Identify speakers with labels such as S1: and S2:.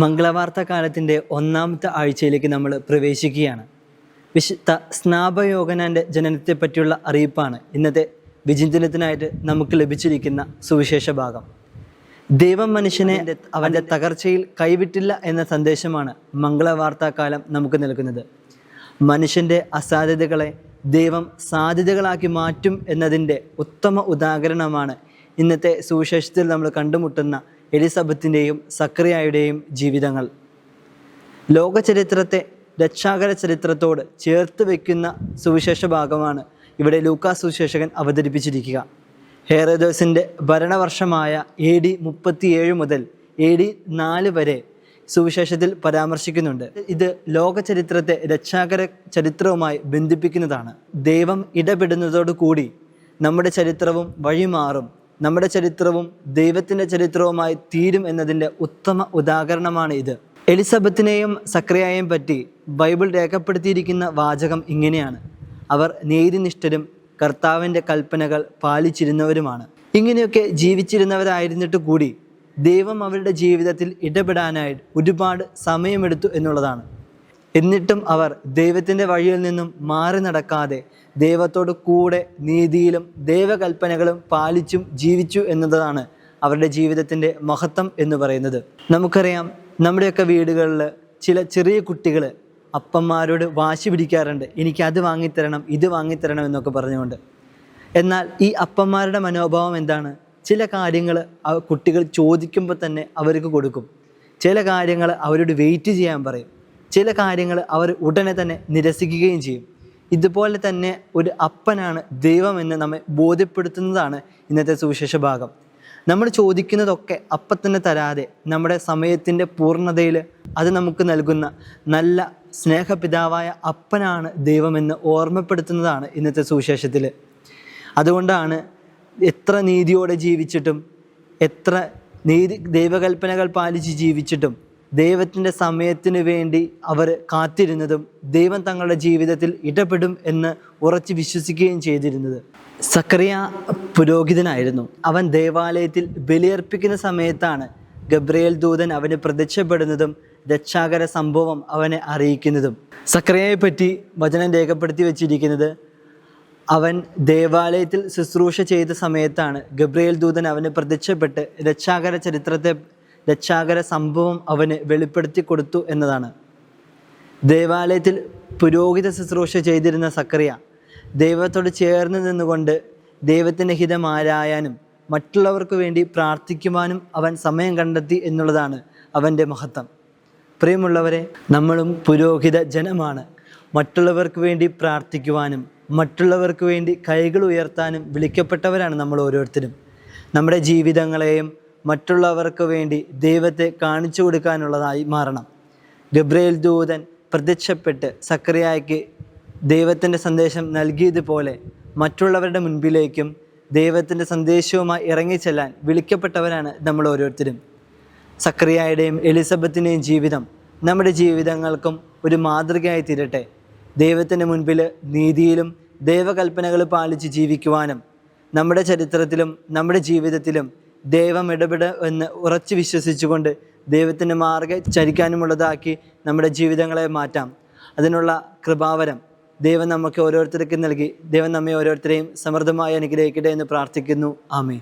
S1: മംഗളവാർത്ത കാലത്തിന്റെ ഒന്നാമത്തെ ആഴ്ചയിലേക്ക് നമ്മൾ പ്രവേശിക്കുകയാണ്. വിശുദ്ധ സ്നാപയോഗനാന്റെ ജനനത്തെ പറ്റിയുള്ള അറിയിപ്പാണ് ഇന്നത്തെ വിചിന്തനത്തിനായിട്ട് നമുക്ക് ലഭിച്ചിരിക്കുന്ന സുവിശേഷ ഭാഗം. ദൈവം മനുഷ്യനെ അവന്റെ തകർച്ചയിൽ കൈവിട്ടില്ല എന്ന സന്ദേശമാണ് മംഗളവാർത്താക്കാലം നമുക്ക് നൽകുന്നത്. മനുഷ്യന്റെ അസാധ്യതകളെ ദൈവം സാധ്യതകളാക്കി മാറ്റും എന്നതിന്റെ ഉത്തമ ഉദാഹരണമാണ് ഇന്നത്തെ സുവിശേഷത്തിൽ നമ്മൾ കണ്ടുമുട്ടുന്ന എലിസബത്തിന്റെയും സക്രിയായുടെയും ജീവിതങ്ങൾ. ലോക ചരിത്രത്തെ രക്ഷാകര ചരിത്രത്തോട് ചേർത്ത് വയ്ക്കുന്ന സുവിശേഷ ഭാഗമാണ് ഇവിടെ ലൂക്കാ സുവിശേഷകൻ അവതരിപ്പിച്ചിരിക്കുക. ഹേറദോസിന്റെ ഭരണവർഷമായ എ ഡി മുപ്പത്തിയേഴ് മുതൽ എ ഡി നാല് വരെ സുവിശേഷത്തിൽ പരാമർശിക്കുന്നുണ്ട്. ഇത് ലോക ചരിത്രത്തെ രക്ഷാകര ചരിത്രവുമായി ബന്ധിപ്പിക്കുന്നതാണ്. ദൈവം ഇടപെടുന്നതോടുകൂടി നമ്മുടെ ചരിത്രവും വഴിമാറും. നമ്മുടെ ചരിത്രവും ദൈവത്തിന്റെ ചരിത്രവുമായി തീരും എന്നതിന്റെ ഉത്തമ ഉദാഹരണമാണ് ഇത്. എലിസബത്തിനെയും സക്രിയയെയും പറ്റി ബൈബിൾ രേഖപ്പെടുത്തിയിരിക്കുന്ന വാചകം ഇങ്ങനെയാണ്. അവർ നീതിനിഷ്ഠരും കർത്താവിന്റെ കൽപ്പനകൾ പാലിച്ചിരുന്നവരുമാണ്. ഇങ്ങനെയൊക്കെ ജീവിച്ചിരുന്നവരായിരുന്നിട്ട് കൂടി ദൈവം അവരുടെ ജീവിതത്തിൽ ഇടപെടാനായി ഒരുപാട് സമയമെടുത്തു എന്നുള്ളതാണ്. എന്നിട്ടും അവർ ദൈവത്തിന്റെ വഴിയിൽ നിന്നും മാറി നടക്കാതെ ദൈവത്തോട് കൂടെ നീതിയിലും ദൈവകൽപ്പനകളും പാലിച്ചും ജീവിച്ചു എന്നതാണ് അവരുടെ ജീവിതത്തിന്റെ മഹത്വം എന്ന് പറയുന്നത്. നമുക്കറിയാം നമ്മുടെയൊക്കെ വീടുകളിൽ ചില ചെറിയ കുട്ടികൾ അപ്പന്മാരോട് വാശി പിടിക്കാറുണ്ട്. എനിക്ക് അത് വാങ്ങിത്തരണം ഇത് വാങ്ങിത്തരണം എന്നൊക്കെ പറഞ്ഞുകൊണ്ട്. എന്നാൽ ഈ അപ്പന്മാരുടെ മനോഭാവം എന്താണ്? ചില കാര്യങ്ങൾ കുട്ടികൾ ചോദിക്കുമ്പോൾ തന്നെ അവർക്ക് കൊടുക്കും. ചില കാര്യങ്ങൾ അവരോട് വെയിറ്റ് ചെയ്യാൻ പറയും. ചില കാര്യങ്ങൾ അവർ ഉടനെ തന്നെ നിരസിക്കുകയും ചെയ്യും. ഇതുപോലെ തന്നെ ഒരു അപ്പനാണ് ദൈവമെന്ന് നമ്മെ ബോധ്യപ്പെടുത്തുന്നതാണ് ഇന്നത്തെ സുവിശേഷ ഭാഗം. നമ്മൾ ചോദിക്കുന്നതൊക്കെ അപ്പം തന്നെ തരാതെ നമ്മുടെ സമയത്തിന്റെ പൂർണതയിൽ അത് നമുക്ക് നൽകുന്ന നല്ല സ്നേഹപിതാവായ അപ്പനാണ് ദൈവമെന്ന് ഓർമ്മപ്പെടുത്തുന്നതാണ് ഇന്നത്തെ സുവിശേഷത്തിൽ. അതുകൊണ്ടാണ് എത്ര നീതിയോടെ ജീവിച്ചിട്ടും എത്ര നീതി ദൈവകൽപ്പനകൾ പാലിച്ച് ജീവിച്ചിട്ടും ദൈവത്തിന്റെ സമയത്തിന് വേണ്ടി അവർ കാത്തിരുന്നതും ദൈവം തങ്ങളുടെ ജീവിതത്തിൽ ഇടപെടും എന്ന് ഉറച്ച് വിശ്വസിക്കുകയും ചെയ്തിരുന്നത്. സക്രിയ പുരോഹിതനായിരുന്നു. അവൻ ദേവാലയത്തിൽ ബലിയർപ്പിക്കുന്ന സമയത്താണ് ഗബ്രിയേൽ ദൂതൻ അവന് പ്രത്യക്ഷപ്പെടുന്നതും രക്ഷാകര സംഭവം അവനെ അറിയിക്കുന്നതും. സക്രിയയെ പറ്റി വചനം രേഖപ്പെടുത്തി വച്ചിരിക്കുന്നത് അവൻ ദേവാലയത്തിൽ ശുശ്രൂഷ ചെയ്ത സമയത്താണ് ഗബ്രിയേൽ ദൂതൻ അവന് പ്രത്യക്ഷപ്പെട്ട് രക്ഷാകര ചരിത്രത്തെ രക്ഷാകര സംഭവം അവന് വെളിപ്പെടുത്തി കൊടുത്തു എന്നതാണ്. ദേവാലയത്തിൽ പുരോഹിത ശുശ്രൂഷ ചെയ്തിരുന്ന സക്രിയ ദൈവത്തോട് ചേർന്ന് നിന്നുകൊണ്ട് ദൈവത്തിന്റെ ഹിതം ആരായാനും മറ്റുള്ളവർക്ക് വേണ്ടി പ്രാർത്ഥിക്കുവാനും അവൻ സമയം കണ്ടെത്തി എന്നുള്ളതാണ് അവന്റെ മഹത്വം. പ്രിയമുള്ളവരെ നമ്മളും പുരോഹിത ജനമാണ്. മറ്റുള്ളവർക്ക് വേണ്ടി പ്രാർത്ഥിക്കുവാനും മറ്റുള്ളവർക്ക് വേണ്ടി കൈകൾ ഉയർത്താനും വിളിക്കപ്പെട്ടവരാണ് നമ്മൾ ഓരോരുത്തരും. നമ്മുടെ ജീവിതങ്ങളെയും മറ്റുള്ളവർക്ക് വേണ്ടി ദൈവത്തെ കാണിച്ചു കൊടുക്കാനുള്ളതായി മാറണം. ഗബ്രയേൽ ദൂതൻ പ്രത്യക്ഷപ്പെട്ട് സക്രിയായ്ക്ക് ദൈവത്തിന്റെ സന്ദേശം നൽകിയതുപോലെ മറ്റുള്ളവരുടെ മുൻപിലേക്കും ദൈവത്തിന്റെ സന്ദേശവുമായി ഇറങ്ങിച്ചെല്ലാൻ വിളിക്കപ്പെട്ടവരാണ് നമ്മൾ ഓരോരുത്തരും. സക്രിയായുടെയും എലിസബത്തിന്റെയും ജീവിതം നമ്മുടെ ജീവിതങ്ങൾക്കും ഒരു മാതൃകയായി തീരട്ടെ. ദൈവത്തിന്റെ മുൻപിൽ നീതിയിലും ദൈവകൽപ്പനകൾ പാലിച്ച് ജീവിക്കുവാനും നമ്മുടെ ചരിത്രത്തിലും നമ്മുടെ ജീവിതത്തിലും ദൈവം ഇടപെട എന്ന് ഉറച്ചു വിശ്വസിച്ചുകൊണ്ട് ദൈവത്തിന്റെ മാർഗ ചരിക്കാനുമുള്ളതാക്കി നമ്മുടെ ജീവിതങ്ങളെ മാറ്റാം. അതിനുള്ള കൃപാവരം ദൈവം നമുക്ക് ഓരോരുത്തർക്കും നൽകി. ദൈവം നമ്മെ ഓരോരുത്തരെയും സമൃദ്ധമായി അനുഗ്രഹിക്കട്ടെ എന്ന് പ്രാർത്ഥിക്കുന്നു. ആമേ